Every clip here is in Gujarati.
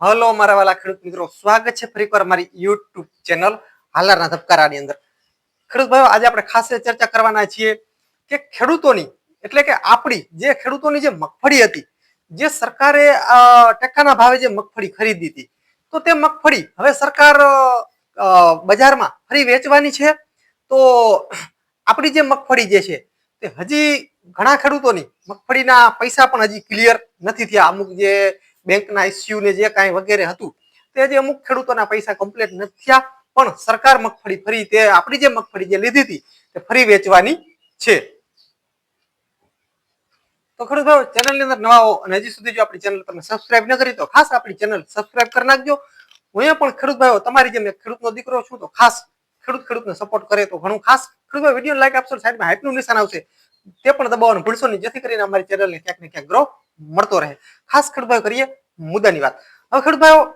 હલો મારા વાલા ખેડૂત મિત્રો, સ્વાગત છે ફરીવાર મારી યુટ્યુબ ચેનલ હાલારના ધબકારાની અંદર. ખેડૂત ભાઈઓ, આજે આપણે ખાસ ચર્ચા કરવાના છીએ કે ખેડૂતોની, એટલે કે આપણી જે ખેડૂતોની જે મગફળી હતી, જે સરકારે ટેકાના ભાવે જે મગફળી ખરીદી હતી, તો તે મગફળી હવે સરકાર બજારમાં ફરી વેચવાની છે. તો આપણી જે મગફળી જે છે, તે હજી ઘણા ખેડૂતોની મગફળીના પૈસા પણ હજી ક્લિયર નથી થયા. અમુક જે બેંકના ઇસ્યુ ને જે કાંઈ વગેરે હતું, તે જે અમુક ખેડૂતોના પૈસા કમ્પ્લીટ નથી થયા, પણ સરકાર મગફળી ફરી તે આપણી જે મગફળી જે લીધી હતી, તે ફરી વેચવાની છે. તો ખેડૂત ભાઈઓ ચેનલની અંદર નવા હો અને હજી સુધી જો આપણી ચેનલ તમે સબસ્ક્રાઇબ ન કરી તો ખાસ આપણી ચેનલ સબસ્ક્રાઇબ કરી નાખજો. હું અહીંયા પણ ખેડૂત ભાઈઓ, તમારી જેમ ખેડૂતનો દીકરો છું, તો ખાસ ખેડૂત ખેડૂતને સપોર્ટ કરે તો ઘણું. ખાસ ખેડૂત ભાઈ વીડિયો લાઈક આપશો સાઈડમાં હાઈટનું નિશાન આવશે. તે પણ દબાવવાનું ભૂલશો નહીં, જેથી કરીને અમારી ચેનલને ક્યાંક ને ક્યાંક ગ્રો મળતો રહે. ખાસ ખેડૂતભાઈ કરીએ મુદ્દાની વાત. હવે ખેડૂતભાઈઓ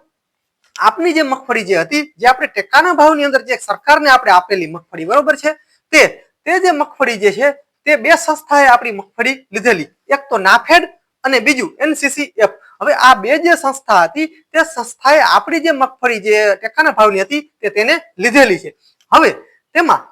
આપની જે મગફળી જે હતી, જે આપણે ટેકાના ભાવની અંદર જે સરકારને આપણે આપેલી મગફળી, બરોબર છે? તે તે જે મગફળી જે છે, તે બે સંસ્થાએ આપણી મગફળી લીધેલી. એક તો નાફેડ અને બીજું એનસીસીએફ. હવે આ બે જે સંસ્થા હતી, તે સંસ્થાએ આપણી જે મગફળી જે ટેકાના ભાવની હતી, તે તેને લીધેલી છે. હવે તેમાં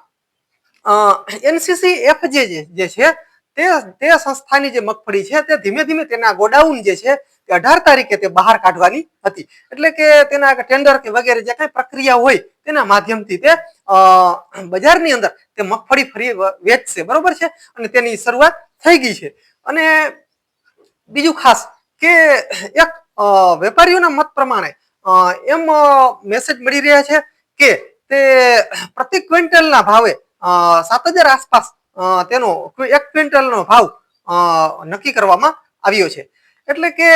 એનસીસીએફ જે જે- જે છે તે તે સંસ્થાની જે મગફળી છે તે ધીમે ધીમે તેના ગોડાઉન જે છે તે અઢાર તારીખે તે બહાર કાઢવાની હતી. એટલે કે તેના ટેન્ડર કે વગેરે જે કઈ પ્રક્રિયા હોય તેના માધ્યમથી તે બજારની અંદર તે મગફળી ફરી વેચશે. બરોબર છે? અને તેની શરૂઆત થઈ ગઈ છે. અને બીજું ખાસ કે એક વેપારીઓના મત પ્રમાણે એમ મેસેજ મળી રહ્યા છે કે તે પ્રતિ ક્વિન્ટલના ભાવે સાત હજાર આસપાસ તેનો એક ક્વિન્ટલનો ભાવ નક્કી કરવામાં આવ્યો છે. એટલે કે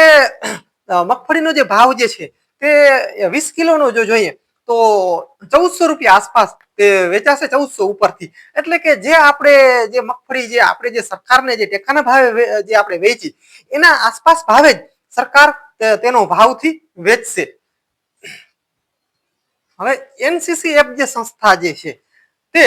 મગફળીનો જે ભાવ જે છે, તે વીસ કિલોનો જો જોઈએ, તો ચૌદસો રૂપિયા આસપાસ તે વેચાશે ચૌદસો ઉપરથી. એટલે કે જે આપણે જે મગફળી જે આપણે જે સરકારને જે ટેકાના ભાવે જે આપણે વેચી, એના આસપાસ ભાવે જ સરકાર તેનો ભાવથી વેચશે. હવે એનસીસી એપ જે સંસ્થા જે છે, તે,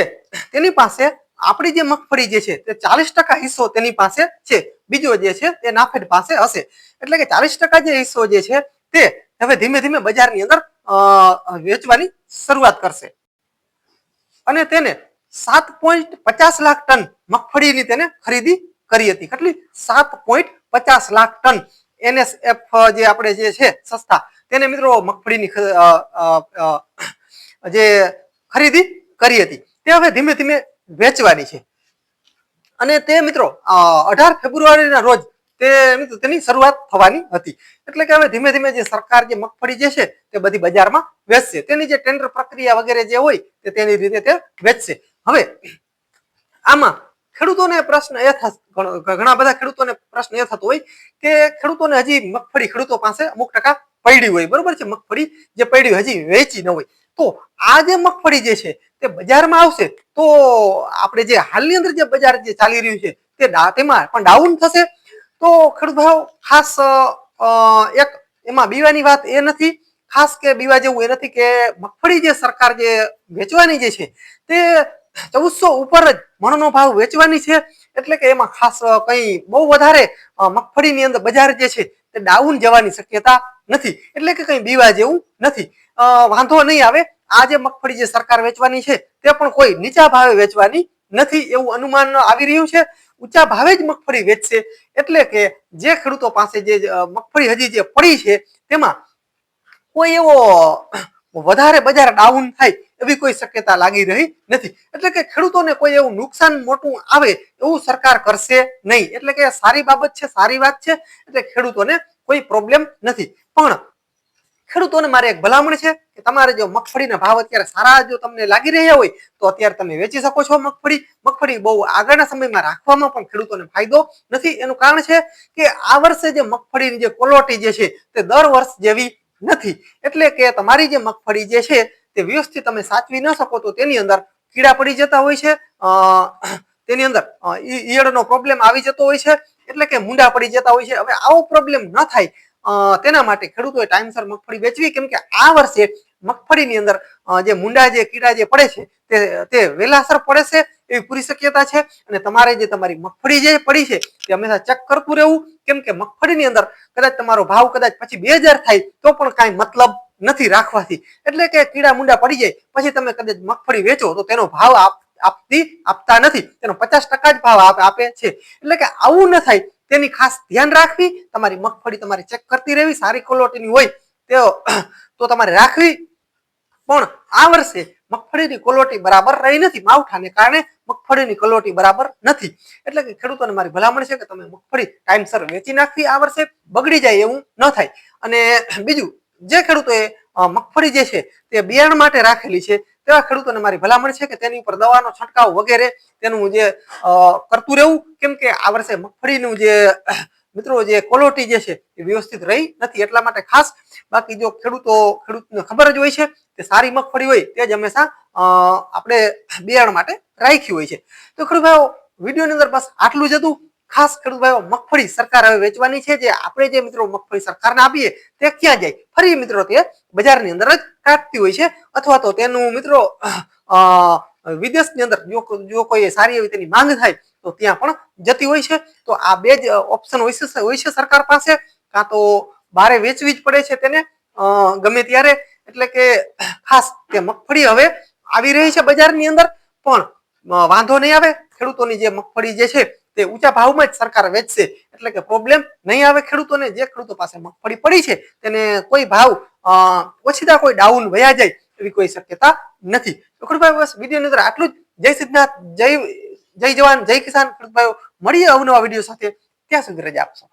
તેની પાસે આપણી જે મગફળી જે છે તે ચાલીસ ટકા હિસ્સો તેની પાસે છે. બીજો જે છે તે નાફેડ પાસે હશે. એટલે કે ચાલીસ ટકા જે હિસ્સો જે છે તે હવે ધીમે ધીમે બજારની અંદર વેચવાની શરૂઆત કરશે. અને તેને સાત પોઈન્ટ પચાસ લાખ ટન મગફળીની તેને ખરીદી કરી હતી. કેટલી? સાત પોઈન્ટ પચાસ લાખ ટન. એનએસએફ જે આપણે જે છે સંસ્થા, તેને મિત્રો મગફળીની જે ખરીદી કરી હતી. તે હવે ધીમે ધીમે વેચવાની છે. અને તે મિત્રો અઢાર ફેબ્રુઆરીના રોજ તે મિત્રો તેની શરૂઆત થવાની હતી. એટલે કે હવે ધીમે ધીમે જે સરકાર જે મગફળી જે છે તે બધી બજારમાં વેચશે. તેની જે ટેન્ડર પ્રક્રિયા વગેરે જે હોય તે તેની રીતે તે વેચશે. હવે, આમાં ખેડૂતોને પ્રશ્ન એ ઘણા બધા ખેડૂતોને પ્રશ્ન એ થતો હોય કે ખેડૂતોને હજી મગફળી ખેડૂતો પાસે અમુક ટકા પડી હોય. બરોબર છે? મગફળી જે પડી હજી વેચી ન હોય. તો આ જે મગફળી જે છે તે બજારમાં આવશે, તો આપણે જે હાલની અંદર જે બજાર જે ચાલી રહ્યું છે તે તેમાં પણ ડાઉન થશે. તો ખેડૂત ભાઈઓ, ખાસ એક એમાં બીવાની વાત એ નથી, ખાસ કે બીવા જેવું એ નથી કે મગફળી જે સરકાર જે વેચવાની જે છે તે ચૌદસો ઉપર જ મણનો ભાવ વેચવાની છે. એટલે કે એમાં ખાસ કંઈ બહુ વધારે મગફળીની અંદર બજાર જે છે તે ડાઉન જવાની શક્યતા નથી. એટલે કે કંઈ બીવા જેવું નથી. વાંધો નહીં આવે. આ જે મગફળી જે સરકાર વેચવાની છે, તે પણ કોઈ નીચા ભાવે વેચવાની નથી એવું અનુમાન આવી રહ્યું છે. ઊંચા ભાવે જ મગફળી વેચશે. એટલે કે જે ખેડૂતો પાસે જે મગફળી હજી જે પડી છે, તેમાં કોઈ એવો વધારે બજાર ડાઉન થાય એવી કોઈ શક્યતા લાગી રહી નથી. એટલે કે ખેડૂતોને કોઈ એવું નુકસાન મોટું આવે એવું સરકાર કરશે નહીં. એટલે કે સારી બાબત છે, સારી વાત છે. એટલે ખેડૂતોને કોઈ પ્રોબ્લેમ નથી. પણ ખેડૂતોને મારે એક ભલામણ છે કે તમારે જો મગફળીના ભાવ અત્યારે સારા જો તમને લાગી રહ્યા હોય, તો અત્યારે તમે વેચી શકો છો મગફળી. મગફળી બહુ આગળના સમયમાં રાખવામાં પણ ખેડૂતોને ફાયદો નથી. એનું કારણ છે કે આ વર્ષે જે મગફળીની જે ક્વોલિટી જે છે તે દર વર્ષ જેવી નથી. એટલે કે તમારી જે મગફળી જે છે તે વ્યવસ્થિત તમે સાચવી ન શકો તો તેની અંદર કીડા પડી જતા હોય છે. તેની અંદર ઈયળનો પ્રોબ્લેમ આવી જતો હોય છે. એટલે કે મુંડા પડી જતા હોય છે. હવે આવો પ્રોબ્લેમ ન થાય તેના માટે ખેડૂતોએ ટાઈમસર મગફળી વેચવી. કેમ કે આ વર્ષે મગફળીની અંદર જે મુંડા જે, કીડા જે પડે છે, તે તે વહેલાસર પડે છે એવી પૂરી શક્યતા છે. અને તમારે જે તમારી મગફળી જે પડી છે, તે હંમેશા ચેક કરતું રહેવું. કેમ કે મગફળીની અંદર કદાચ તમારો ભાવ કદાચ પછી બે હજાર થાય, તો પણ કાંઈ મતલબ નથી રાખવાથી. એટલે કે કીડા મુંડા પડી જાય, પછી તમે કદાચ મગફળી વેચો, તો તેનો ભાવ આપ, આપતી, આપતા નથી. તેનો પચાસ ટકા જ ભાવ આપે છે. એટલે કે આવું ન થાય તેની ખાસ ધ્યાન રાખવી, તમારી મગફળી તમારે ચેક કરતી રહેવી, સારી ક્વોલિટીની હોય તો તો તમારે રાખવી. પણ આ વર્ષે મગફળીની ક્વોલિટી બરાબર રહી નથી, માવઠાને કારણે મગફળીની ક્વોલિટી બરાબર નથી. એટલે કે ખેડૂતોને મારી ભલામણ છે કે તમે મગફળી ટાઈમસર વેચી નાખવી આ વર્ષે, બગડી જાય એવું ન થાય. અને બીજું, જે ખેડૂતોએ મગફળી જે છે તે બિયારણ માટે રાખેલી છે તેવા ખેડૂતોને મારી ભલામણ છે કે તેની ઉપર દવાનો છંટકાવ વગેરે તેનું જે કરતું રહેવું? કેમ કે આ વર્ષે મગફળીનું જે, મિત્રો, જે ક્વોલિટી જે છે એ વ્યવસ્થિત રહી નથી એટલા માટે ખાસ બાકી જો ખેડૂતો, ખેડૂતને ખબર જ હોય છે કે સારી મગફળી હોય તે જ હંમેશા આપણે બિયારણ માટે રાખી હોય છે. તો ખેડૂત ભાઈઓ, વિડીયોની અંદર બસ આટલું જ હતું. ખાસ ખેડૂત ભાઈઓ, મગફળી સરકાર હવે વેચવાની છે જે આપણે જે મિત્રો મગફળી સરકારને આપીએ, તે ક્યાં જાય? ફરી મિત્રો તે બજારની અંદર જ કાપતી હોય છે અથવા તો તેનું મિત્રો વિદેશની અંદર જો જો કોઈ સારી એવી તેની માંગ થાય, તો ત્યાં પણ જતી હોય છે. તો આ બે જ ઓપ્શન હોય છે હોય છે સરકાર પાસે. કાં તો બારે વેચવી જ પડે છે તેને ગમે ત્યારે. એટલે કે, ખાસ તે મગફળી હવે આવી રહી છે બજારની અંદર, પણ વાંધો નહીં આવે. ખેડૂતોની જે મગફળી જે છે તે ઊંચા ભાવમાં જ સરકાર વેચશે. એટલે કે પ્રોબ્લેમ નહીં આવે ખેડૂતોને જે ખેડૂતો પાસે મગફળી પડી છે તેને કોઈ ભાવ અ, ઓછીતા કોઈ ડાઉન વયા જાય એવી કોઈ શક્યતા નથી. ખેડૂતભાઈ બસ વિડીયોની અંદર આટલું જ. જય સિદ્ધનાથ જય જય જવાન જય કિસાન. ખેડૂતભાઈઓ મળીએ અવનવા વીડિયો સાથે. ત્યાં સુધી રજા આપશો.